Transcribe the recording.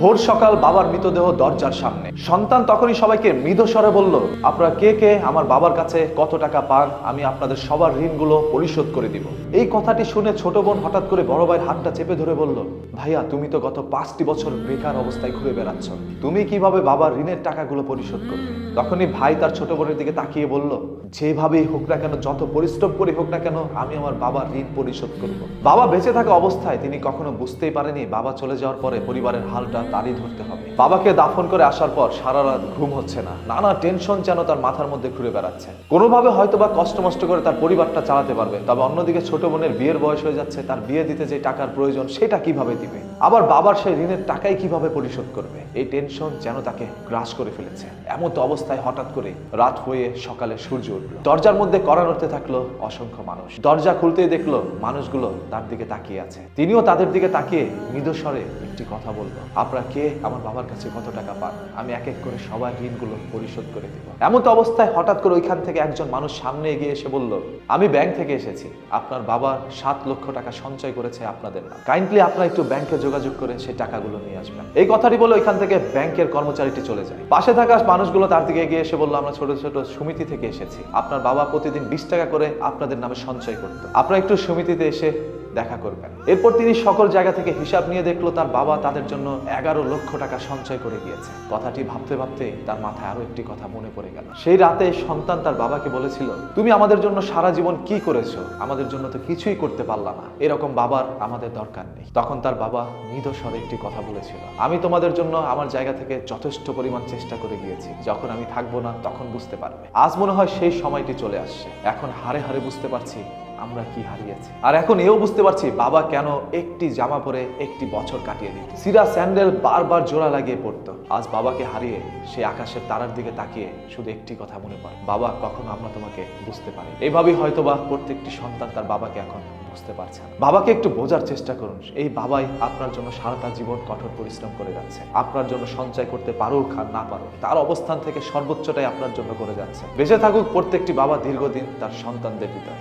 ভোর সকাল বাবার মৃতদেহ দরজার সামনে। সন্তান তখনই সবাইকে মৃদু স্বরে বলল, আপনারা কে কে? আমার বাবার কাছে কত টাকা পান? আমি আপনাদের সবার ঋণগুলো পরিশোধ করে দিব। এই কথাটি শুনে ছোট বোন হঠাৎ করে বড় ভাইয়ের হাতটা চেপে ধরে বলল, ভাইয়া, তুমি তো গত পাঁচটি বছর বেকার অবস্থায় ঘুরে বেড়াচ্ছ। তুমি কীভাবে বাবার ঋণের টাকাগুলো পরিশোধ করবে তখনই ভাই তার ছোট বোনের দিকে তাকিয়ে বলল যেভাবেই হোক না কেন, যত পরিশ্রম করে হোক না কেন, আমি আমার বাবার ঋণ পরিশোধ করব। বাবা বেঁচে থাকা অবস্থায় তিনি কখনো বুঝতেই পারেনি বাবা চলে যাওয়ার পরে পরিবারের হালটা তারই ধরতে হবে। বাবাকে দাফন করে আসার পর সারা রাত ঘুম হচ্ছে না। নানা টেনশন যেন তার মাথার মধ্যে ঘুরে বেড়াচ্ছে। কোনোভাবে হয়তো বা কষ্ট মষ্ট করে তার পরিবারটা চালাতে পারবে, তবে অন্যদিকে ছোট বোনের বিয়ের বয়স হয়ে যাচ্ছে, তার বিয়ে দিতে যে টাকার প্রয়োজন, সেটা কীভাবে দিবে? আবার বাবার সেই ঋণের টাকাই কীভাবে পরিশোধ করবে? এই টেনশন যেন তাকে গ্রাস করে ফেলেছে। এমন তো অবস্থায় হঠাৎ করে রাত হয়ে সকালে সূর্য উঠল। দরজার মধ্যে করা নড়তে থাকল অসংখ্য মানুষ। দরজা খুলতেই দেখল মানুষগুলো তার দিকে তাকিয়ে আছে। তিনিও তাদের দিকে তাকিয়ে মৃদু একটি কথা বলল আপনারা কে? আমার বাবার কাছে কত টাকা পান? আমি এক এক করে সবার ঋণগুলো পরিশোধ করে দিব। এমন তো অবস্থায় হঠাৎ করে ওইখান থেকে একজন মানুষ সামনে এগিয়ে এসে বলল, আমি ব্যাংক থেকে এসেছি। আপনার বাবা সাত লক্ষ টাকা সঞ্চয় করেছে আপনাদের নাম। কাইন্ডলি আপনারা একটু ব্যাংকে যোগাযোগ করে সেই টাকাগুলো নিয়ে আসবেন। এই কথাটি বলে ওইখান থেকে ব্যাংকের কর্মচারীটি চলে যায়। পাশে থাকা মানুষগুলো তার দিকে এগিয়ে এসে বলল, আমরা ছোট ছোট সমিতি থেকে এসেছি। আপনার বাবা প্রতিদিন বিশ টাকা করে আপনাদের নামে সঞ্চয় করতো। আপনারা একটু সমিতিতে এসে দেখা করবেন। এরপর তিনি সকল জায়গা থেকে হিসাব নিয়ে দেখল তার বাবা তাদের জন্য এগারো লক্ষ টাকা সঞ্চয় করে গিয়েছে কথাটি ভাবতে ভাবতে তার মাথায় আরও একটি কথা মনে পড়ে গেল। সেই রাতে সন্তান তার বাবাকে বলেছিল, তুমি আমাদের জন্য সারা জীবন কি করেছ? আমাদের জন্য তো কিছুই করতে পারলাম না। এরকম বাবার আমাদের দরকার নেই। তখন তার বাবা মৃদু স্বরে একটি কথা বলেছিল, আমি তোমাদের জন্য আমার জায়গা থেকে যথেষ্ট পরিমাণ চেষ্টা করে গিয়েছি। যখন আমি থাকব না, তখন বুঝতে পারবে। আজ মনে হয় সেই সময়টি চলে আসছে। এখন হারে হারে বুঝতে পারছি আমরা কি হারিয়েছি? আর এখন এও বুঝতে পারছি বাবা কেন একটি জামা পরে একটি বছর কাটিয়ে দিত সিরা স্যান্ডেল বারবার জোড়া লাগিয়ে পড়তো। আজ বাবাকে হারিয়ে সে আকাশের তারার দিকে তাকিয়ে শুধু একটি কথা মনে পড়ে। বাবা, কখনো আমরা তোমাকে বুঝতে পারি এইভাবেই হয়তো বা প্রত্যেকটি সন্তান তার বাবাকে এখন বুঝতে পারছে বাবাকে একটু বোঝার চেষ্টা করুন। এই বাবাই আপনার জন্য সারাটা জীবন কঠোর পরিশ্রম করে যাচ্ছে। আপনার জন্য সঞ্চয় করতে পারুক আর না পারুক, তার অবস্থান থেকে সর্বোচ্চটাই আপনার জন্য করে যাচ্ছে। বেঁচে থাকুক প্রত্যেকটি বাবা দীর্ঘদিন তার সন্তানদের ভিতরে।